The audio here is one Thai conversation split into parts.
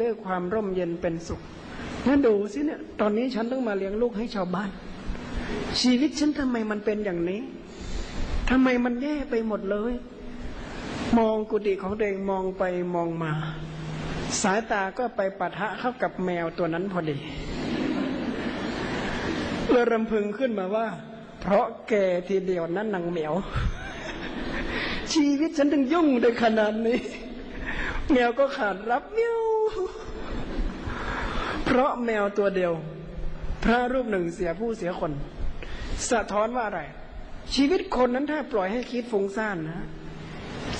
ด้วยความร่มเย็นเป็นสุขงั้นดูสิเนี่ย ตอนนี้ฉันต้องมาเลี้ยงลูกให้ชาวบ้าน ชีวิตฉันทำไมมันเป็นอย่างนี้ทำไมมันแย่ไปหมดเลย มองกุฏิของตัวเองมองไปมองมา สายตาก็ไปปะทะเข้ากับแมวตัวนั้นพอดีเลยรำพึงขึ้นมาว่า เพราะแกทีเดียวนั้นนางเหมียว ชีวิตฉันถึงยุ่งได้ขนาดนี้แมวก็ขาดรับเมียว เพราะแมวตัวเดียว พระรูปหนึ่งเสียผู้เสียคน สะท้อนว่าอะไร ชีวิตคนนั้นถ้าปล่อยให้คิดฟุ้งซ่านนะ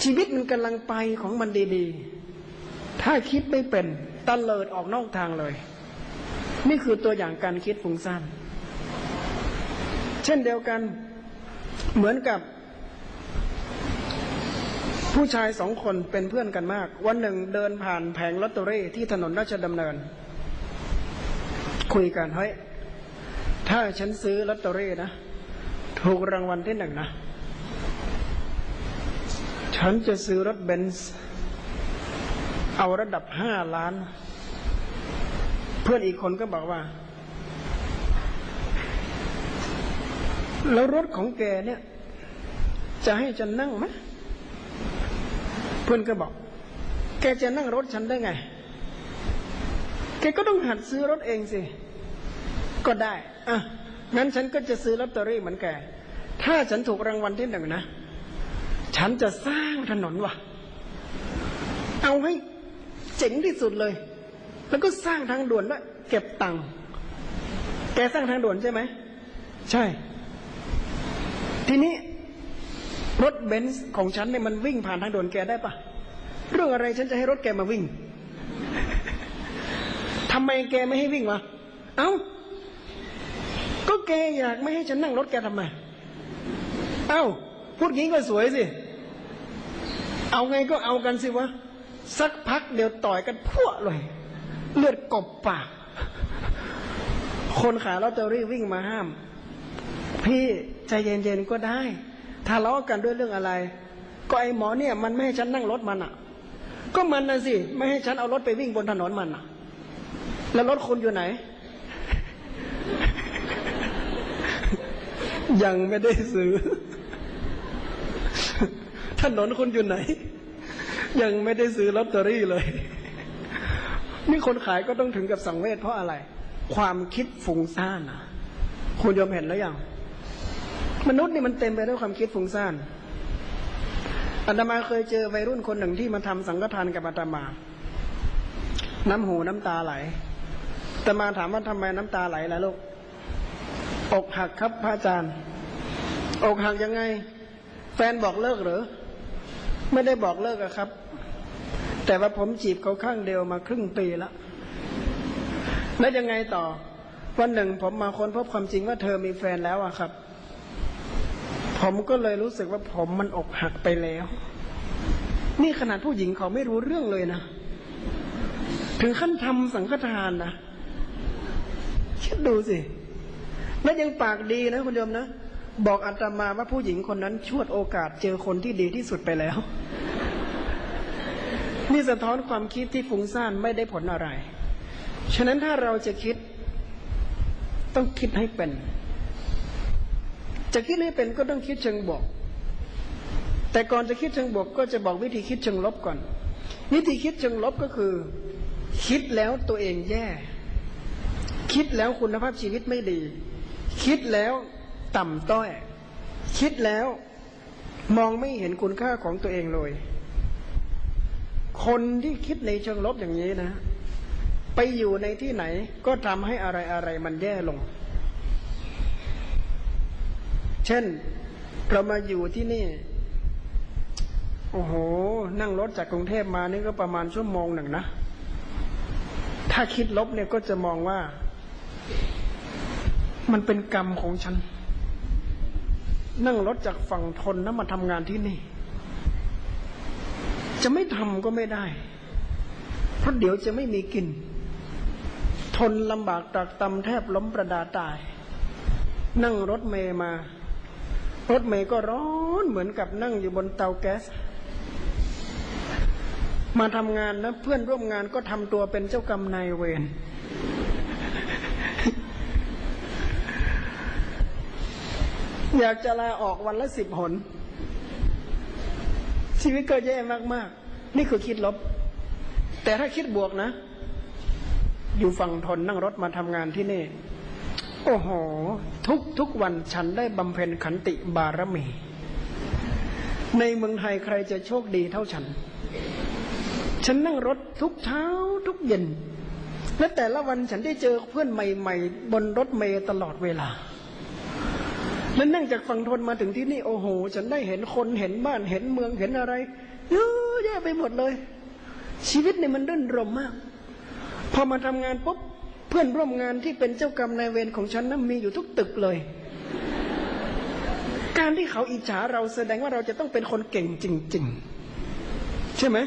ชีวิตมันกำลังไปของมันดีๆ ถ้าคิดไม่เป็นตะเลิดออกนอกทางเลย นี่คือตัวอย่างการคิดฟุ้งซ่านเช่นเดียวกันเหมือนกับ ผู้ชายสองคนเป็นเพื่อนกันมาก วันหนึ่งเดินผ่านแผงลอตเตอรี่ที่ถนนราชดำเนิน คุยกันเฮ้ยถ้าฉันซื้อลอตเตอรี่นะถูกรางวัลที่หนึ่งนะ ฉันจะซื้อรถเบนซ์เอาระดับห้าล้าน เพื่อนอีกคนก็บอกว่า แล้วรถของแกเนี่ย จะให้ฉันนั่งไหมเพื่อนก็บอก แกจะนั่งรถฉันได้ไง แกก็ต้องหัดซื้อรถเองสิ ก็ได้ อะ งั้นฉันก็จะซื้อลอตเตอรี่เหมือนแก ถ้าฉันถูกรางวัลที่หนึ่งนะ ฉันจะสร้างถนนวะเอาให้เจ๋งที่สุดเลย แล้วก็สร้างทางด่วนด้วยเก็บตังค์ แกสร้างทางด่วนใช่ไหม ใช่ ทีนี้รถเบนซ์ของฉันเนี่ยมันวิ่งผ่านทางด่วนแกได้ปะ เรื่องอะไรฉันจะให้รถแกมาวิ่ง ทำไมแกไม่ให้วิ่งวะเอ้า ก็แกอยากไม่ให้ฉันนั่งรถแกทำไม เอ้า พูดงี้ก็สวยสิ เอาไงก็เอากันสิวะ สักพักเดี๋ยวต่อยกันพวเลย เลือดกบปาก คนขายลอตเตอรี่วิ่งมาห้าม พี่ใจเย็นๆก็ได้ทะเลาะกันด้วยเรื่องอะไร ก็ไอหมอเนี่ย มันไม่ให้ฉันนั่งรถมันอะ ก็มันนะสิ ไม่ให้ฉันเอารถไปวิ่งบนถนนมันอะ แล้วรถคุณอยู่ไหน ยังไม่ได้ซื้อ ถนนคุณอยู่ไหน ยังไม่ได้ซื้อลอตเตอรี่เลย นี่คนขายก็ต้องถึงกับสังเวชเพราะอะไร ความคิดฟุ้งซ่านอะคุณยอมเห็นแล้วยังมนุษย์นี่มันเต็มไปด้วยความคิดฟุ้งซ่านอาตมาเคยเจอวัยรุ่นคนหนึ่งที่มาทำสังฆทานกับอาตมา น้ำหูน้ำตาไหล ตมาถามว่าทำไมน้ำตาไหลล่ะลูก อกหักครับพระอาจารย์ อกหักยังไง แฟนบอกเลิกหรือ ไม่ได้บอกเลิกอะครับ แต่ว่าผมจีบเขาข้างเดียวมาครึ่งปีแล้ว แล้วยังไงต่อ วันหนึ่งผมมาค้นพบความจริงว่าเธอมีแฟนแล้วอะครับ ผมก็เลยรู้สึกว่าผมมันอกหักไปแล้ว นี่ขนาดผู้หญิงเขาไม่รู้เรื่องเลยนะถึงขั้นทำสังฆทานนะ คิดดูสิแล้วยังปากดีนะคุณโยมนะบอกอาตมาว่าผู้หญิงคนนั้นชวดโอกาสเจอคนที่ดีที่สุดไปแล้ว นี่สะท้อนความคิดที่ฟุ้งซ่านไม่ได้ผลอะไร ฉะนั้นถ้าเราจะคิด ต้องคิดให้เป็น จะคิดให้เป็นก็ต้องคิดเชิงบวก แต่ก่อนจะคิดเชิงบวกก็จะบอกวิธีคิดเชิงลบก่อน วิธีคิดเชิงลบก็คือ คิดแล้วตัวเองแย่ คิดแล้วคุณภาพชีวิตไม่ดี คิดแล้วต่ำต้อย คิดแล้วมองไม่เห็นคุณค่าของตัวเองเลย คนที่คิดในเชิงลบอย่างนี้นะ ไปอยู่ในที่ไหนก็ทำให้อะไรอะไรมันแย่ลง เช่นเรามาอยู่ที่นี่ โอ้โห นั่งรถจากกรุงเทพมานี่ก็ประมาณชั่วโมงหนึ่งนะ ถ้าคิดลบเนี่ยก็จะมองว่า มันเป็นกรรมของฉัน นั่งรถจากฝั่งทนนะมาทำงานที่นี่ จะไม่ทำก็ไม่ได้ เพราะเดี๋ยวจะไม่มีกิน ทนลำบากตรากตำแทบล้มประดาตาย นั่งรถเมย์มา รถเมย์ก็ร้อนเหมือนกับนั่งอยู่บนเตาแก๊ส มาทำงานนะเพื่อนร่วมงานก็ทำตัวเป็นเจ้ากรรมนายเวร อยากจะลาออกวันละสิบหน ชีวิตก็แย่มากๆ นี่คือคิดลบ แต่ถ้าคิดบวกนะ อยู่ฝั่งทนนั่งรถมาทำงานที่นี่ โอ้โห ทุกทุกวันฉันได้บำเพ็ญขันติบารมี ในเมืองไทยใครจะโชคดีเท่าฉัน ฉันนั่งรถทุกเช้าทุกเย็น และแต่ละวันฉันได้เจอเพื่อนใหม่ ๆ บนรถเมย์ตลอดเวลา และนั่งจากฝั่งทนมาถึงที่นี่โอ้โห ฉันได้เห็นคนเห็นบ้านเห็นเมืองเห็นอะไรเยอะแยะไปหมดเลย ชีวิตเนี่ยมันรื่นรมมาก พอมาทำงานปุ๊บเพื่อนร่วมงานที่เป็นเจ้ากรรมนายเวรของฉันนั้นมีอยู่ทุกตึกเลย การที่เขาอิจฉาเราแสดงว่าเราจะต้องเป็นคนเก่งจริง ๆ ใช่ไหม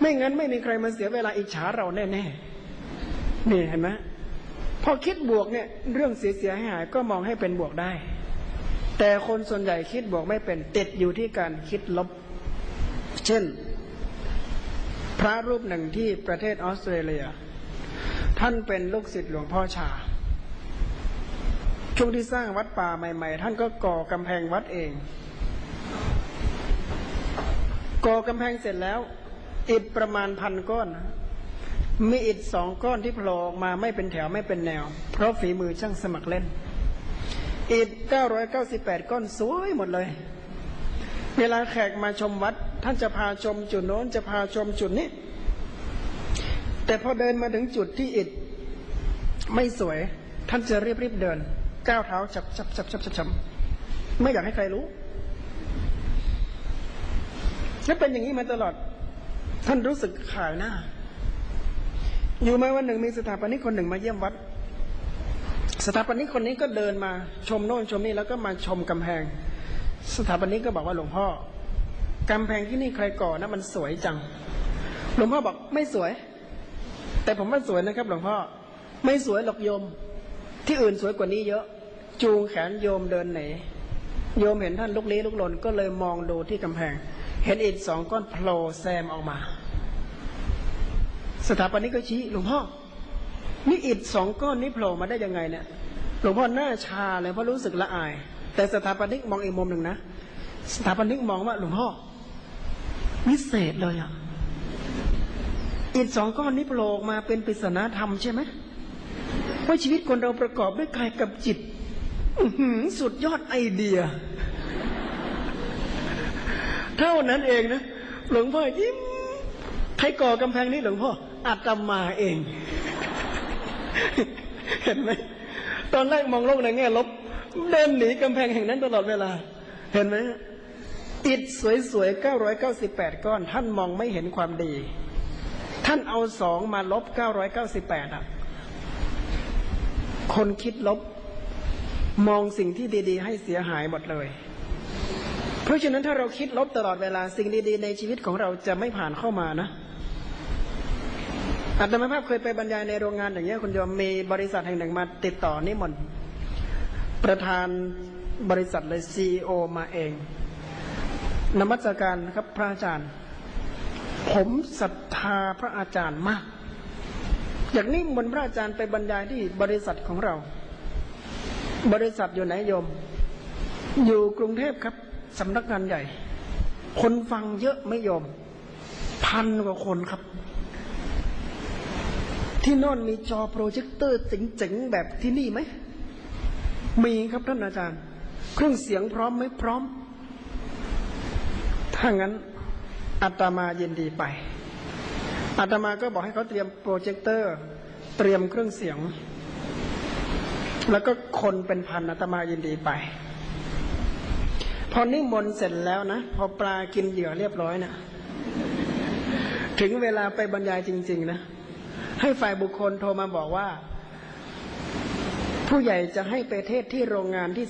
ไม่งั้นไม่มีใครมาเสียเวลาอิจฉาเราแน่ๆนี่เห็นไหมพอคิดบวกเนี่ย เรื่องเสียหายๆก็มองให้เป็นบวกได้ แต่คนส่วนใหญ่คิดบวกไม่เป็นติดอยู่ที่การคิดลบ เช่น พระรูปหนึ่งที่ประเทศออสเตรเลีย ท่านเป็นลูกศิษย์หลวงพ่อชา ช่วงที่สร้างวัดป่าใหม่ ๆ ท่านก็ก่อกำแพงวัดเอง ก่อกำแพงเสร็จแล้วอิฐประมาณพันก้อนนะมีอิฐสองก้อนที่โผล่ออกมาไม่เป็นแถวไม่เป็นแนว เพราะฝีมือช่างสมัครเล่น อิฐ998 ก้อนสวยหมดเลย เวลาแขกมาชมวัด ท่านจะพาชมจุดโน้นจะพาชมจุดนี้ แต่พอเดินมาถึงจุดที่อิฐไม่สวย ท่านจะรีบรีบๆเดิน ก้าวเท้าจับจับจับจับจับจับไม่อยากให้ใครรู้และเป็นอย่างนี้มาตลอด ท่านรู้สึกขายหน้า อยู่มาวันหนึ่งมีสถาปนิกคนหนึ่งมาเยี่ยมวัด สถาปนิกคนนี้ก็เดินมาชมโน่นชมนี่แล้วก็มาชมกำแพง สถาปนิกก็บอกว่าหลวงพ่อกำแพงที่นี่ใครก่อนะมันสวยจัง หลวงพ่อบอกไม่สวย แต่ผมว่าสวยนะครับ หลวงพ่อไม่สวยหรอกโยม ที่อื่นสวยกว่านี้เยอะ จูงแขนโยมเดินไหนโยมเห็นท่านลุกลี้ลุกลนก็เลยมองดูที่กำแพง เห็นอิฐสองก้อนโผล่แซมออกมา สถาปนิกก็ชี้หลวงพ่อ นี่อิฐสองก้อนนี้โผล่มาได้ยังไงเนี่ยหลวงพ่อหน้าชาเลยเพราะรู้สึกละอาย แต่สถาปนิกมองอีกมุมหนึ่งนะสถาปนิกมองว่าหลวงพ่อวิเศษเลยอะอิฐสองก้อนนี้โผล่มาเป็นปริศนาธรรมใช่ไหมว่าชีวิตคนเราประกอบด้วยกายกับจิตสุดยอดไอเดีย เท่านั้นเองนะ หลวงพ่อยิ้มใครก่อกำแพงนี้หลวงพ่ออาตมาเอง เห็นไหมตอนแรกมองโลกในแง่ลบ เดินหนีกำแพงแห่งนั้นตลอดเวลา เห็นไหมอิฐสวยๆ 998 ก้อน ท่านมองไม่เห็นความดี ท่านเอาสองมาลบ 998อะ คนคิดลบ มองสิ่งที่ดี ๆ ให้เสียหายหมดเลย เพราะฉะนั้นถ้าเราคิดลบตลอดเวลาสิ่งดี ๆ ในชีวิตของเราจะไม่ผ่านเข้ามานะ อาตมาภาพเคยไปบรรยายในโรงงานอย่างเงี้ยคุณโยมมีบริษัทแห่งหนึ่งมาติดต่อนิมนต์ประธานบริษัทเลยซีโอมาเอง นมัสการนะครับพระอาจารย์ ผมศรัทธาพระอาจารย์มาก อยากนิมนต์พระอาจารย์ไปบรรยายที่บริษัทของเรา บริษัทอยู่ไหนโยม อยู่กรุงเทพครับสำนักงานใหญ่ คนฟังเยอะไม่โยม พันกว่าคนครับ ที่โน่นมีจอโปรเจคเตอร์เจ๋งๆแบบที่นี่ไหม มีครับท่านอาจารย์ เครื่องเสียงพร้อมไหมพร้อม ถ้างั้นอาตมายินดีไปอาตมาก็บอกให้เขาเตรียมโปรเจคเตอร์ เตรียมเครื่องเสียง แล้วก็คนเป็นพันอาตมายินดีไป พอนิมนต์เสร็จแล้วนะ พอปลากินเหยื่อเรียบร้อยนะถึงเวลาไปบรรยายจริง ๆ นะ ให้ฝ่ายบุคคลโทรมาบอกว่า ผู้ใหญ่จะให้ไปเทศที่โรงงานที่